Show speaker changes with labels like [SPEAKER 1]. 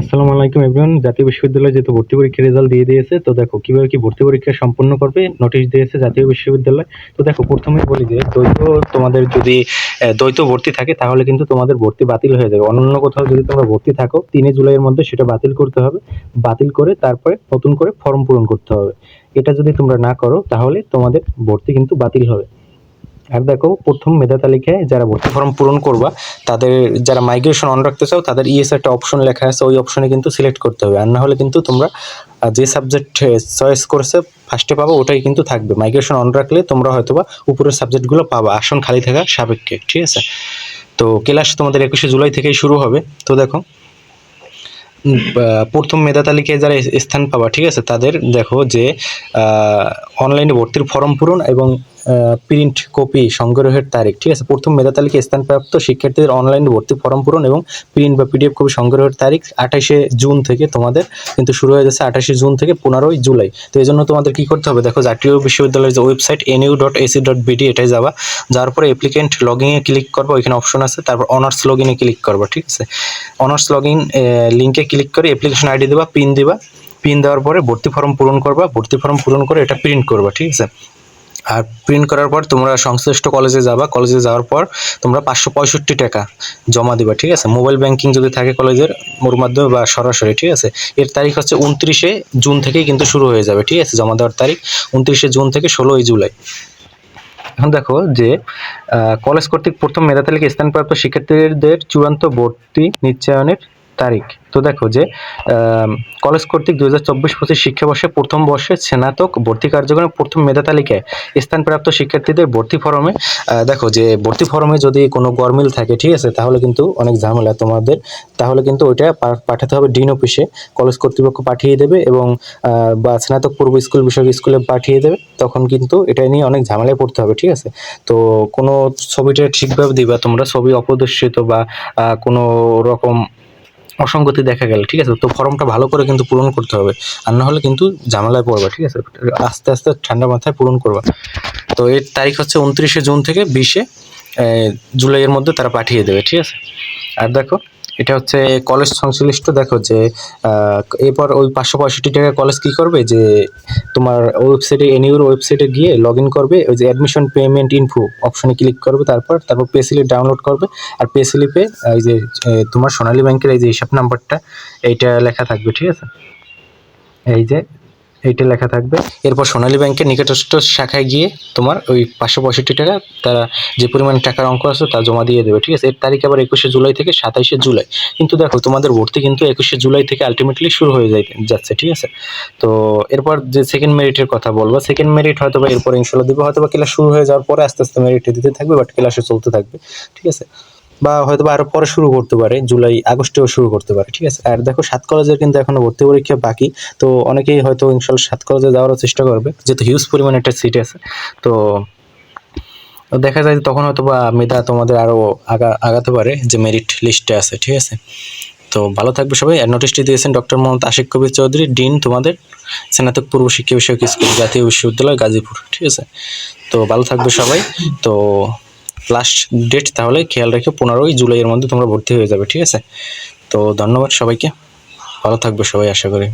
[SPEAKER 1] আসসালামু আলাইকুম এভরিওয়ান। জাতীয় বিশ্ববিদ্যালয় যেহেতু ভর্তি পরীক্ষার রেজাল্ট দিয়ে দিয়েছে, তো দেখো কীভাবে কি ভর্তি পরীক্ষা সম্পন্ন করবে নোটিশ দিয়েছে জাতীয় বিশ্ববিদ্যালয়। তো দেখো প্রথমেই বলি যে, দ্বৈত তোমাদের যদি দ্বৈত ভর্তি থাকে, তাহলে কিন্তু তোমাদের ভর্তি বাতিল হয়ে যাবে। অন্য কোথাও যদি তোমরা ভর্তি থাকো, তিনে জুলাইয়ের মধ্যে সেটা বাতিল করতে হবে। বাতিল করে তারপরে নতুন করে ফর্ম পূরণ করতে হবে। এটা যদি তোমরা না করো, তাহলে তোমাদের ভর্তি কিন্তু বাতিল হবে। আর দেখো, প্রথম মেধা তালিকায় যারা ভর্তি ফর্ম পূরণ করবা, তাদের যারা মাইগ্রেশন অন রাখতে চাও, তাদের ইএস একটা অপশন লেখা আছে, ওই অপশনে কিন্তু সিলেক্ট করতে হবে। আর না হলে কিন্তু তোমরা যে সাবজেক্ট চয়েস করেছে ফার্স্টে পাবো, ওটাই কিন্তু থাকবে। মাইগ্রেশন অন রাখলে তোমরা হয়তোবা উপরের সাবজেক্টগুলো পাবা, আসন খালি থাকা সাপেক্ষে, ঠিক আছে? তো ক্লাস তোমাদের একুশে জুলাই থেকেই শুরু হবে। তো দেখো প্রথম মেধা তালিকায় যারা স্থান পাবা, ঠিক আছে? তাদের দেখো যে অনলাইনে ভর্তির ফর্ম পূরণ এবং প্রিন্ট কপি সংগ্রহের তারিখ, ঠিক আছে? প্রথম মেধা তালিকায় স্থানপ্রাপ্ত শিক্ষার্থীদের অনলাইনে ভর্তি ফর্ম পূরণ এবং প্রিন্ট বা পিডিএফ কপি সংগ্রহের তারিখ আঠাশে জুন থেকে তোমাদের কিন্তু শুরু হয়ে যাচ্ছে আঠাশে জুন থেকে পনেরোই জুলাই। তো এই জন্য তোমাদের কী করতে হবে? দেখো, জাতীয় বিশ্ববিদ্যালয়ের যে website NU dot AC dot BD এটাই যাবা। যাওয়ার পরে অ্যাপ্লিকেন্ট লগ ইনে ক্লিক করব, ওইখানে অপশন আছে। তারপর অনার্স লগ ইনে ক্লিক করব, ঠিক আছে? অনার্স লগ ইন লিঙ্কে ক্লিক করে অ্যাপ্লিকেশন আইডি দেবা পিন দিবা। পিন দেওয়ার পরে ভর্তি ফর্ম পূরণ করবা। ভর্তি ফর্ম পূরণ করে এটা প্রিন্ট করবা, ঠিক আছে? আর প্রিন্ট করার পর তোমরা সংশ্লিষ্ট কলেজে যাবা। কলেজে যাওয়ার পর তোমরা পাঁচশো পঁয়ষট্টি টাকা জমা দিবা, ঠিক আছে? মোবাইল ব্যাংকিং যদি থাকে কলেজের ওর মাধ্যমে বা সরাসরি, ঠিক আছে? এর তারিখ হচ্ছে উনত্রিশে জুন থেকেই কিন্তু শুরু হয়ে যাবে, ঠিক আছে? জমা দেওয়ার তারিখ উনত্রিশে জুন থেকে ষোলোই জুলাই। এখন দেখো যে কলেজ কর্তৃক প্রথম মেধা তালিকায় স্থানপ্রাপ্ত শিক্ষার্থীদের চূড়ান্ত ভর্তি নিশ্চয়নের তারিখ। তো দেখো যে কলেজ কর্তৃক দু হাজার চব্বিশ পঁচিশ শিক্ষাবর্ষে প্রথম বর্ষে স্নাতক ভর্তি কার্যক্রমে প্রথম মেধা তালিকায় স্থানপ্রাপ্ত শিক্ষার্থীদের ভর্তি ফরমে দেখো যে ভর্তি ফরমে যদি কোনো গরমিল থাকে, ঠিক আছে, তাহলে কিন্তু অনেক ঝামেলা তোমাদের। তাহলে কিন্তু ওইটা পাঠাতে হবে ডিন অফিসে। কলেজ কর্তৃপক্ষ পাঠিয়ে দেবে এবং বা স্নাতক পূর্ব স্কুল, বিষয়ক স্কুলে পাঠিয়ে দেবে। তখন কিন্তু এটা নিয়ে অনেক ঝামেলায় পড়তে হবে, ঠিক আছে? তো কোনো ছবিটা ঠিকভাবে দিবা তোমরা, ছবি অপ্রদর্শিত বা কোনো রকম অসঙ্গতি দেখা গেল, ঠিক আছে? তো ফর্মটা ভালো করে কিন্তু পূরণ করতে হবে। আর না হলে কিন্তু ঝামেলায় পড়বে, ঠিক আছে? আস্তে আস্তে ঠান্ডা মাথায় পূরণ করবা। তো এর তারিখ হচ্ছে উনত্রিশে জুন থেকে বিশে জুলাইয়ের মধ্যে তারা পাঠিয়ে দেবে, ঠিক আছে? আর দেখো এটা হচ্ছে কলেজ সংশ্লিষ্ট দেখো যে এরপর ওই পাঁচশো পঁয়ষট্টি টাকা কলেজ কী করবে? যে তোমার ওয়েবসাইটে এনইউর ওয়েবসাইটে গিয়ে লগ ইন করবে, ওই যে অ্যাডমিশন পেমেন্ট ইনফো অপশনে ক্লিক করবে, তারপর তারপর পে স্লিপ ডাউনলোড করবে, আর পে স্লিপে এই যে তোমার সোনালী ব্যাংকের এই যে হিসাব নাম্বারটা এইটা লেখা থাকবে, ঠিক আছে? এই যে এইটা লেখা থাকবে। এরপর সোনালী ব্যাংকের নিকটস্থ শাখায় গিয়ে তোমার ওই পাঁচশো পঁয়ষট্টি টাকা তারা যে পরিমাণ টাকার অঙ্ক আছে তা জমা দিয়ে দেবে, ঠিক আছে? এর তারিখ আবার একুশে জুলাই থেকে সাতাইশে জুলাই। কিন্তু দেখো, তোমাদের ভর্তি কিন্তু একুশে জুলাই থেকে আলটিমেটলি শুরু হয়ে যাই যাচ্ছে, ঠিক আছে? তো এরপর যে সেকেন্ড মেরিটের কথা বলব সেকেন্ড মেরিট হয়তো বা এরপর ইনশাল্লাহ দিবে, হয়তো বা ক্লাস শুরু হয়ে যাওয়ার পরে আস্তে আস্তে মেরিট দিতে থাকবে বাট ক্লাসে চলতে থাকবে, ঠিক আছে? বা হয়তো বা আরও পরে শুরু করতে পারে, জুলাই, আগস্টেও শুরু করতে পারে, ঠিক আছে? আর দেখো, সাত কলেজের কিন্তু এখনও ভর্তি পরীক্ষা বাকি, তো অনেকেই হয়তো ইনশাল্লাহ সাত কলেজে যাওয়ারও চেষ্টা করবে, যেহেতু হিউজ পরিমাণে একটা সিট আছে, তো দেখা যায় তখন হয়তো বা মেধা তোমাদের আরও আগা, আগাতে পারে যে মেরিট লিস্টে আছে, ঠিক আছে? তো ভালো থাকবে সবাই, আর নোটিশটি দিয়েছেন ডক্টর মোহাম্মদ আশিক কবির চৌধুরী, ডিন তোমাদের স্নাতক পূর্ব শিক্ষা বিষয়ক স্কুল জাতীয় বিশ্ববিদ্যালয় গাজীপুর, ঠিক আছে? তো ভালো থাকবে সবাই, তো লাস্ট ডেট তাহলে খেয়াল রেখে পনেরোই জুলাইয়ের মধ্যে তোমরা ভর্তি হয়ে যাবে, ঠিক আছে? তো ধন্যবাদ সবাইকে। ভালো থাকবে সবাই, আশা করি।